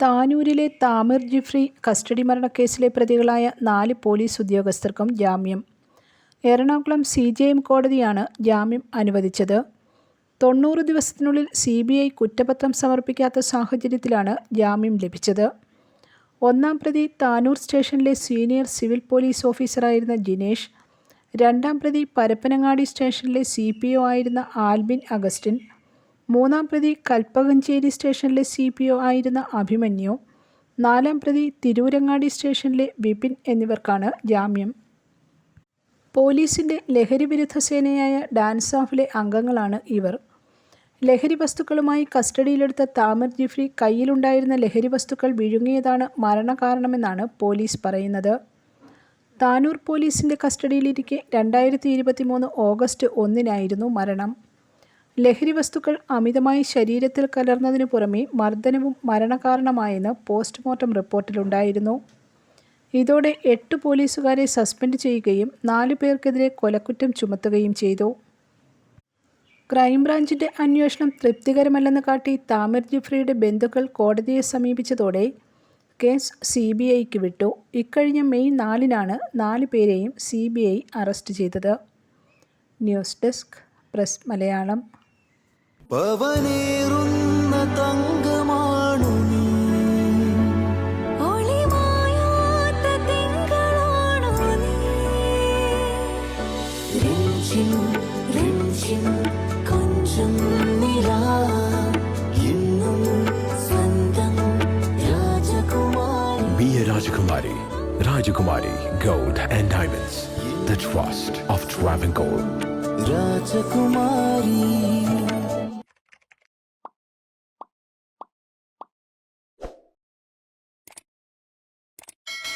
താനൂരിലെ Thamir Jifri custody മരണക്കേസിലെ പ്രതികളായ നാല് പോലീസ് ഉദ്യോഗസ്ഥർക്കും ജാമ്യം. എറണാകുളം സി ജെ എം കോടതിയാണ് ജാമ്യം അനുവദിച്ചത്. തൊണ്ണൂറ് ദിവസത്തിനുള്ളിൽ സി ബി ഐ കുറ്റപത്രം സമർപ്പിക്കാത്ത സാഹചര്യത്തിലാണ് ജാമ്യം ലഭിച്ചത്. ഒന്നാം പ്രതി താനൂർ സ്റ്റേഷനിലെ സീനിയർ സിവിൽ പോലീസ് ഓഫീസറായിരുന്ന ജിനേഷ് രണ്ടാം പ്രതി പരപ്പനങ്ങാടി സ്റ്റേഷനിലെ സി പി ഒ ആയിരുന്ന ആൽബിൻ അഗസ്റ്റിൻ മൂന്നാം പ്രതി കൽപ്പകഞ്ചേരി സ്റ്റേഷനിലെ സി പി ഒ ആയിരുന്ന അഭിമന്യു നാലാം പ്രതി തിരൂരങ്ങാടി സ്റ്റേഷനിലെ വിപിൻ എന്നിവർക്കാണ് ജാമ്യം. പോലീസിന്റെ ലഹരിവിരുദ്ധ സേനയായ ഡാൻസാഫിലെ അംഗങ്ങളാണ് ഇവർ. ലഹരി വസ്തുക്കളുമായി കസ്റ്റഡിയിലെടുത്ത താമർ ജിഫ്രി കയ്യിലുണ്ടായിരുന്ന ലഹരി വസ്തുക്കൾ വിഴുങ്ങിയതാണ് മരണകാരണമെന്നാണ് പോലീസ് പറയുന്നത്. താനൂർ പോലീസിന്റെ കസ്റ്റഡിയിലിരിക്കെ രണ്ടായിരത്തി ഇരുപത്തി മൂന്ന് ഓഗസ്റ്റ് ഒന്നിനായിരുന്നു മരണം. ലഹരി വസ്തുക്കൾ അമിതമായി ശരീരത്തിൽ കലർന്നതിനു പുറമെ മർദ്ദനവും മരണകാരണമായെന്ന് പോസ്റ്റ്മോർട്ടം റിപ്പോർട്ടിലുണ്ടായിരുന്നു. ഇതോടെ എട്ട് പോലീസുകാരെ സസ്പെൻഡ് ചെയ്യുകയും നാല് പേർക്കെതിരെ കൊലക്കുറ്റം ചുമത്തുകയും ചെയ്തു. ക്രൈംബ്രാഞ്ചിന്റെ അന്വേഷണം തൃപ്തികരമല്ലെന്ന് കാട്ടി താമർ ജിഫ്രിയുടെ ബന്ധുക്കൾ കോടതിയെ സമീപിച്ചതോടെ കേസ് സി ബി ഐക്ക് വിട്ടു. ഇക്കഴിഞ്ഞ മെയ് നാലിനാണ് നാല് പേരെയും സി ബി ഐ അറസ്റ്റ് ചെയ്തത്. News desk press Malayalam. പവനേറുന്ന തങ്കമാണു രഞ്ജിൻ, കൊഞ്ചം നിലാ. എന്നും സ്വന്തം രാജകുമാരി Be a Rajakumari. Rajakumari Gold and Diamonds. The trust of Travancore. രാജകുമാരി